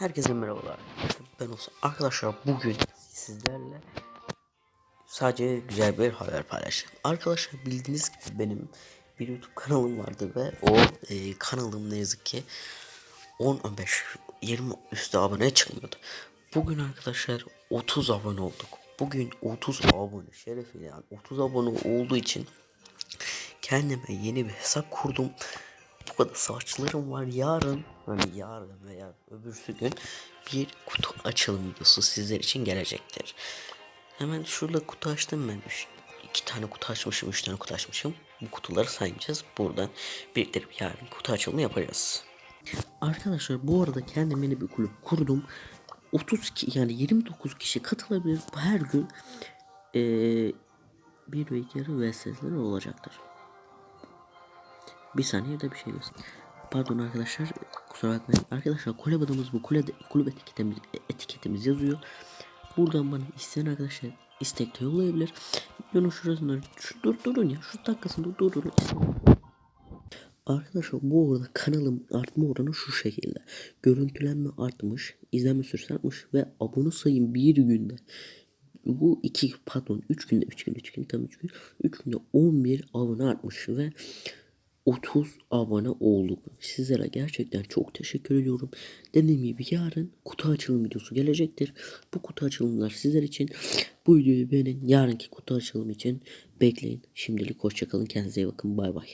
Herkese merhabalar. Ben olsun. Arkadaşlar bugün sizlerle sadece güzel bir haber paylaşacağım. Arkadaşlar bildiğiniz gibi benim bir YouTube kanalım vardı ve o e, kanalım ne yazık ki 10-15 20 üstü abone çıkmıyordu. Bugün arkadaşlar 30 abone olduk. Bugün 30 abone şerefiyle yani 30 abone olduğu için kendime yeni bir hesap kurdum. Kadar saçlarım var. Yarın hani yarın veya öbürsü gün bir kutu açılım videosu sizler için gelecektir. Hemen şurada kutu açtım ben. Üç, iki tane kutu açmışım, üç tane kutu açmışım. Bu kutuları sayacağız. Buradan biriktirip yarın kutu açılımı yapacağız. Arkadaşlar bu arada kendim yeni bir kulüp kurdum. 30 ki yani 29 kişi katılabilir. Her gün eee bir ve iki yarı olacaktır. Bir saniye de bir şey göster. Pardon arkadaşlar kusura bakmayın. Arkadaşlar kulüp adımız bu. Kulüp, kulüp etiketimiz, etiketimiz yazıyor. Buradan bana isteyen arkadaşlar istekte yollayabilir. Videonun şurasında şu, dur durun ya şu dakikasında dur durun. Arkadaşlar bu arada kanalım artma oranı şu şekilde. Görüntülenme artmış, izlenme süresi artmış ve abone sayım bir günde bu iki pardon 3 günde 3 gün 3 gün tam 3 gün 3 günde 11 abone artmış ve 30 abone olduk. Sizlere gerçekten çok teşekkür ediyorum. Dediğim gibi yarın kutu açılım videosu gelecektir. Bu kutu açılımlar sizler için. Bu videoyu beğenin. Yarınki kutu açılım için bekleyin. Şimdilik hoşçakalın. Kendinize iyi bakın. Bay bay.